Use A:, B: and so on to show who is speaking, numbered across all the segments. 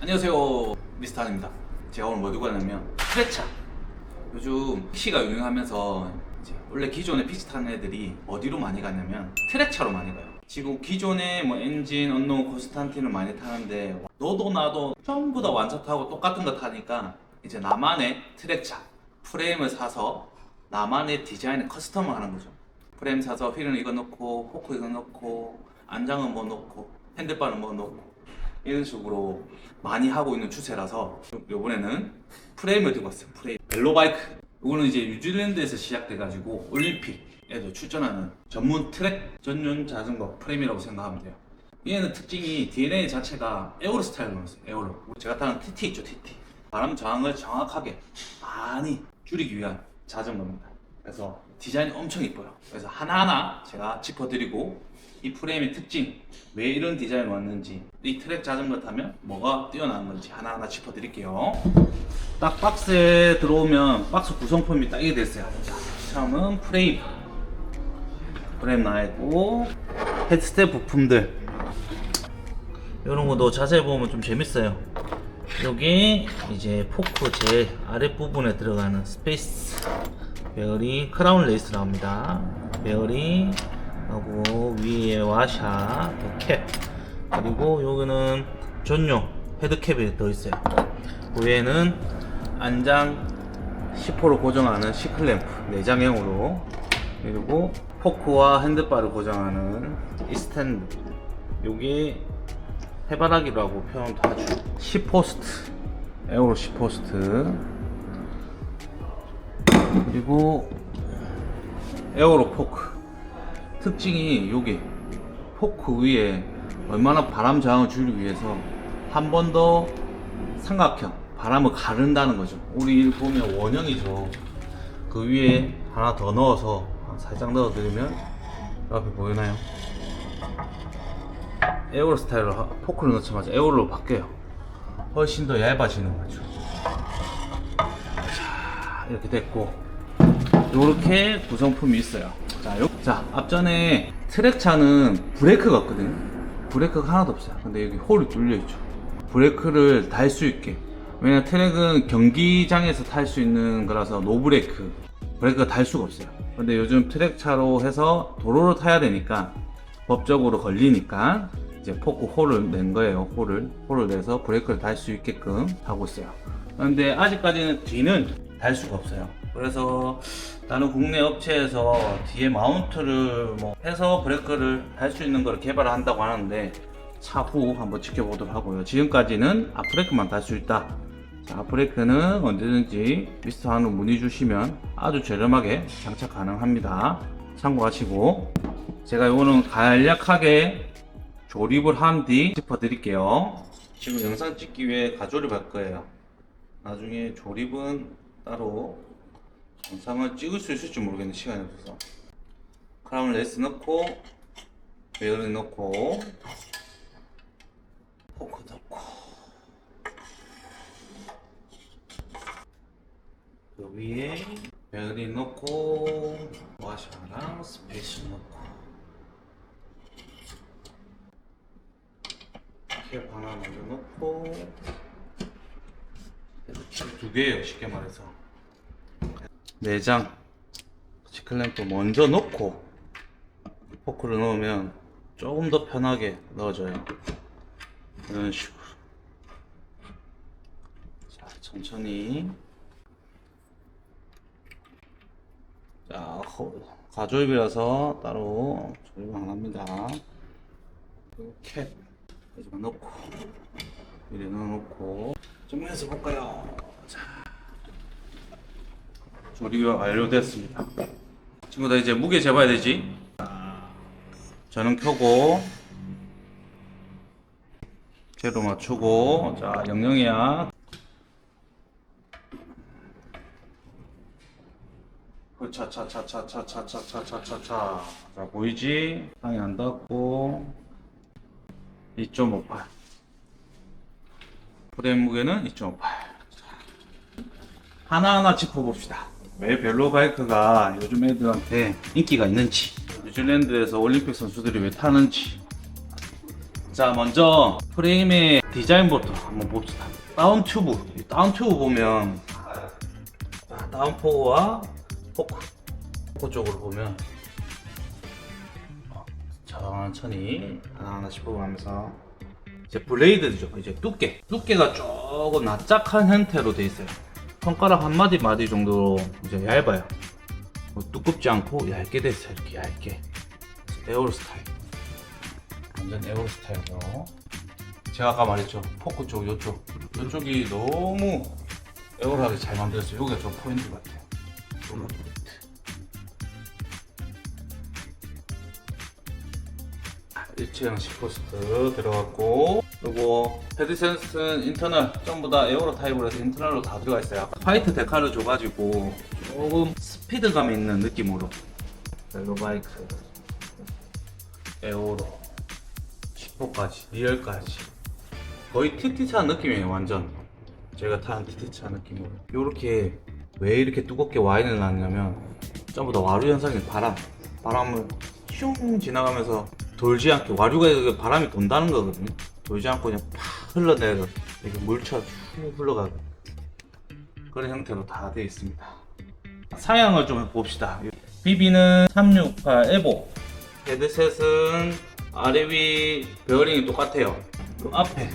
A: 안녕하세요 미스터 한입니다. 제가 오늘 뭐 들고 왔냐면 트레차. 요즘 PC가 유행하면서 이제 원래 기존에 PC 타는 애들이 어디로 많이 갔냐면 트레차로 많이 가요. 지금 기존에 뭐 엔진, 언노, 코스탄틴을 많이 타는데 너도 나도 전부 다 완차 타고 똑같은 거 타니까 이제 나만의 트레차 프레임을 사서 나만의 디자인을 커스텀을 하는 거죠. 프레임 사서 휠은 이거 넣고 포크 이거 넣고 안장은 뭐 넣고 핸들바는 뭐 넣고 이런 식으로 많이 하고 있는 추세라서 이번에는 프레임을 들고 왔어요. 프레임. 벨로바이크. 이거는 이제 뉴질랜드에서 시작돼가지고 올림픽에도 출전하는 전문 트랙 전용 자전거 프레임이라고 생각하면 돼요. 얘는 특징이 DNA 자체가 에어로 스타일로 나왔어요. 에어로. 제가 타는 TT 있죠, TT. 바람 저항을 정확하게 많이 줄이기 위한 자전거입니다. 그래서 디자인이 엄청 이뻐요. 그래서 하나하나 제가 짚어드리고 이 프레임의 특징, 왜 이런 디자인이 왔는지, 이 트랙 자전거 타면 뭐가 뛰어나는 건지 하나하나 짚어드릴게요. 딱 박스에 들어오면 박스 구성품이 딱 이게 됐어요. 자, 처음은 프레임. 프레임 나있고 헤드스텝 부품들. 이런 것도 자세히 보면 좀 재밌어요. 여기 이제 포크 제 아랫부분에 들어가는 스페이스 베어링 크라운 레이스 나옵니다. 베어링 하고 위에 와샤, 캡 그리고 여기는 전용 헤드캡이 들어있어요. 그 외에는 안장 10호로 고정하는 시클램프 내장형으로. 그리고 포크와 핸들바를 고정하는 이 스탠드. 요게 해바라기라고 표현도 하죠. 10포스트. 에어로 10포스트 그리고 에어로 포크. 특징이 요게 포크 위에 얼마나 바람 저항을 줄이기 위해서 한 번 더 삼각형 바람을 가른다는 거죠. 우리 보면 원형이죠. 그 위에 하나 더 넣어서 살짝 넣어 드리면 앞에 보이나요? 에어로 스타일로 하- 포크를 넣자마자 에어로 바뀌어요. 훨씬 더 얇아지는 거죠. 자 이렇게 됐고 이렇게 구성품이 있어요. 자, 요, 자 앞전에 트랙차는 브레이크가 없거든요. 브레이크가 하나도 없어요. 근데 여기 홀이 뚫려 있죠. 브레이크를 달 수 있게. 왜냐면 트랙은 경기장에서 탈 수 있는 거라서 노브레이크. 브레이크가 달 수가 없어요. 근데 요즘 트랙차로 해서 도로로 타야 되니까 법적으로 걸리니까 이제 포크 홀을 낸 거예요. 홀을. 홀을 내서 브레이크를 달 수 있게끔 하고 있어요. 근데 아직까지는 뒤는 달 수가 없어요. 그래서 다른 국내 업체에서 뒤에 마운트를 뭐 해서 브레이크를 달 수 있는 걸 개발을 한다고 하는데 차후 한번 지켜보도록 하고요. 지금까지는 앞브레이크만 달 수 있다. 자, 앞브레이크는 언제든지 미스터 한우 문의 주시면 아주 저렴하게 장착 가능합니다. 참고하시고 제가 이거는 간략하게 조립을 한 뒤 짚어드릴게요. 지금 영상 찍기 위해 가조립 할 거예요. 나중에 조립은 따로 영상을 찍을 수 있을지 모르겠네 시간이 없어서. 크라운 레스 넣고 베어링 넣고 포크 넣고. 그 위에 베어링 넣고 와셔랑 스페이스 넣고. 캡 하나 먼저 넣고. 캡두 개예요 쉽게 말해서 내장 시클램프 먼저 넣고 포크를 넣으면 조금 더 편하게 넣어져요. 이런 식으로. 자 천천히. 자 거- 가조입이라서 따로 조립 안 합니다. 캡 넣고 이래 넣어놓고. 정면에서 볼까요? 자 조리가 완료됐습니다. 친구들 이제 무게 재봐야 되지. 저는 켜고 제로 맞추고 자 영영이야. 차차차차차차차차차차 자 보이지? 상이 안 닿고 2.58 프레임 무게는 2.58 하나하나 짚어봅시다. 왜 벨로 바이크가 요즘 애들한테 인기가 있는지, 뉴질랜드에서 올림픽 선수들이 왜 타는지. 자 먼저 프레임의 디자인부터 한번 봅시다. 다운 튜브. 이 다운 튜브 보면 자, 다운 포그와 포크. 포크 쪽으로 보면 어, 천천히 하나하나씩 뽑아가면서. 이제 블레이드죠. 이제 두께. 두께가 조금 납작한 형태로 돼 있어요 손가락 한 마디 마디 정도로 이제 얇아요. 뭐 두껍지 않고 얇게 돼 있어요 이렇게 얇게 에어로 스타일. 완전 에어로 스타일로. 제가 아까 말했죠. 포크 쪽 요쪽. 요쪽이 너무 에어로하게 잘 만들었어요. 여기가 좀 포인트 같아요. 요거 포인트. 일체형식 포스트 들어갔고 그리고 헤드 센스는 인터널 전부 다 에어로 타입으로 해서 인터널로 다 들어가 있어요. 화이트 데칼을 줘가지고 조금 스피드감 있는 느낌으로. 벨로 바이크 에어로 10호까지 리얼까지. 거의 TT차 느낌이에요 완전. 제가 타는 TT차 느낌으로. 이렇게 왜 이렇게 두껍게 와인을 놨냐면 전부 다 와류 현상이 바람 바람을 슝 지나가면서 돌지 않게 와류가 바람이 돈다는 거거든요 돌지 않고 그냥 팍 흘러내려 이렇게 물처럼 쭉 흘러가고 그런 형태로 다 되어 있습니다. 사양을 좀 봅시다. BB는 368 에보. 헤드셋은 아래 위 베어링이 똑같아요. 그 앞에.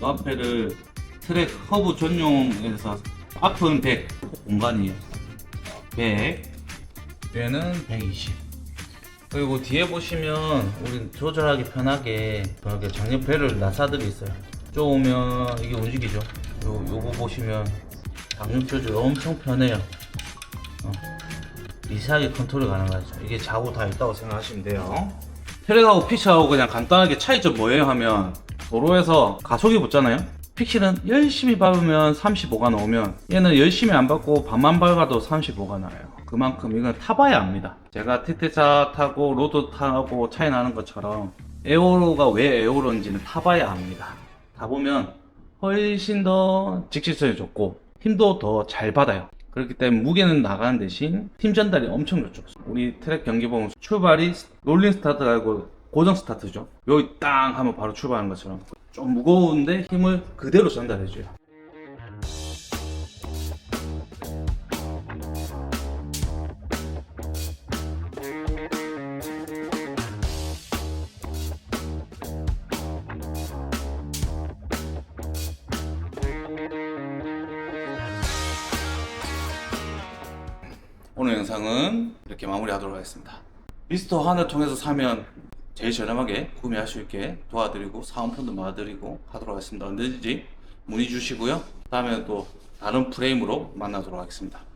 A: 그 앞에를 트랙 허브 전용에서 앞은 100 공간이에요. 100 뒤에는 120 그리고 뒤에 보시면 우리 조절하기 편하게 이렇게 장력 배를 나사들이 있어요. 쪼으면 이게 움직이죠. 요, 요거 보시면 장력 조절 엄청 편해요. 어. 미세하게 컨트롤 가능하죠. 이게 좌우 다 있다고 생각하시면 돼요. 트랙하고 피치하고 그냥 간단하게 차이점 뭐예요 하면 도로에서 가속이 붙잖아요 픽실은 열심히 밟으면 35가 나오면 얘는 열심히 안 밟고 반만 밟아도 35가 나와요. 그만큼 이건 타봐야 압니다. 제가 티트차 타고 로드 타고 차이 나는 것처럼 에어로가 왜 에어로인지는 타봐야 압니다. 타보면 훨씬 더 직실성이 좋고 힘도 더 잘 받아요. 그렇기 때문에 무게는 나가는 대신 팀 전달이 엄청 좋죠. 우리 트랙 경기 보면 출발이 롤링 스타트가 아니고 고정 스타트죠. 여기 땅 하면 바로 출발하는 것처럼. 좀 무거운데 힘을 그대로 전달해줘요. 오늘 영상은 이렇게 마무리하도록 하겠습니다. 미스터 한을 통해서 사면 제일 저렴하게 구매할 수 있게 도와드리고 사은품도 도와드리고 하도록 하겠습니다. 언제든지 문의 주시고요. 다음에 또 다른 프레임으로 만나도록 하겠습니다.